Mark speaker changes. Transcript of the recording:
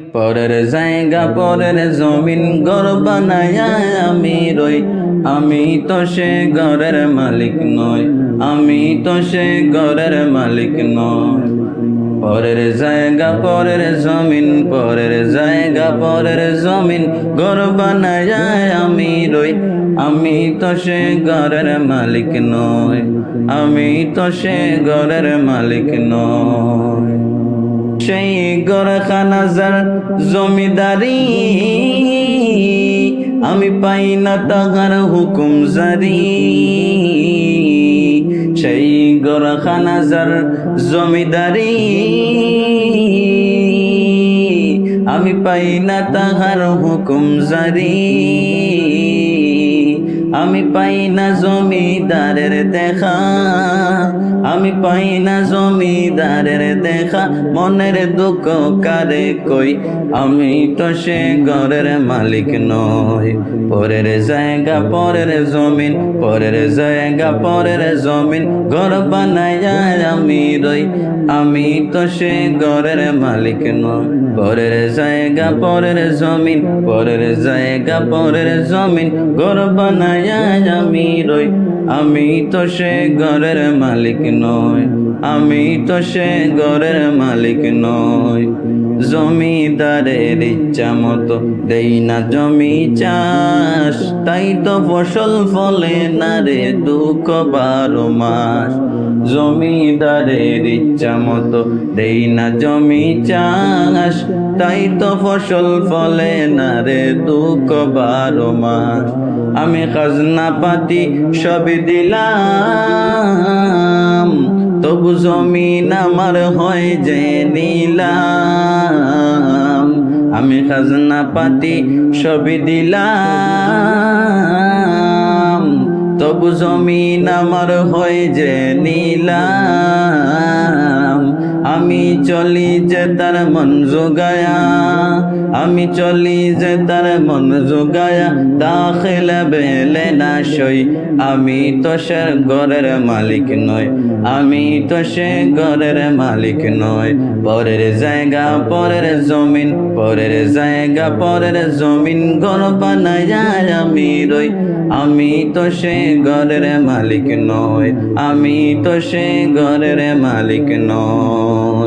Speaker 1: পরের জায়গা, পরের জমিন ঘর বানায় আমি রই। আমি তো সে ঘরের মালিক নই, আমি তো সে ঘরের মালিক নই। পরের জায়গা, পরের জমিন, পরের জায়গা, পরের জমিন ঘর বানায় আমি রই। আমি তো সে ঘরের মালিক নই, আমি তো সে ঘরের মালিক নই। সেই গরখানাজার জমিদারি, আমি পাই না তাহার হুকুম জারি। সেই গরখানাজার জমিদারি, আমি পাই না তাহার হুকুম জারি। আমি পাই না জমিদারের দেখা। আমি পাই না জমিদারের দেখা। মনের দুঃখ কারে কই? আমি তো সে ঘরের মালিক নই। পরের জায়গা, পরের জমিন, পরের জায়গা, পরের জমিন। ঘর বানায় আমি রই। আমি তো সে ঘরের মালিক নই। পরের জায়গা, পরের জমিন, পরের জায়গা, পরের জমিন। ঘর বানায় আমি রই আমি তো সে ঘরের মালিক নই, আমি তো সে ঘরের মালিক নই। জমিদারের ইচ্ছা মতো দেই না জমি চাষ, তাই তো ফসল ফলে না রে দুঃখ বারো মাস। জমিদারের ইচ্ছা মতো দেই না জমি চাষ। তাই তো ফসল ফলে না রে দুঃখ বারো মাস। আমি খাজনা পাতি সবই দিলাম, তবু জমিন আমার হয় যে নিলাম। আমি খাজনা পাতি সবই দিলাম। জমিন আমার হয় যে নিলাম আমি চলি যে তার মন যোগায়া আমি চলি যে তার মন যোগায়া দাখিল বেলে না সই। আমি তো সে ঘরের মালিক নই, আমি তো সে ঘরের মালিক নই। পরের জায়গা, পরের জমিন, পরের জায়গা, পরের জমিন ঘর বানায় আমি রই। আমি তো সে ঘরের মালিক নই, আমি তো সে ঘরের মালিক নই।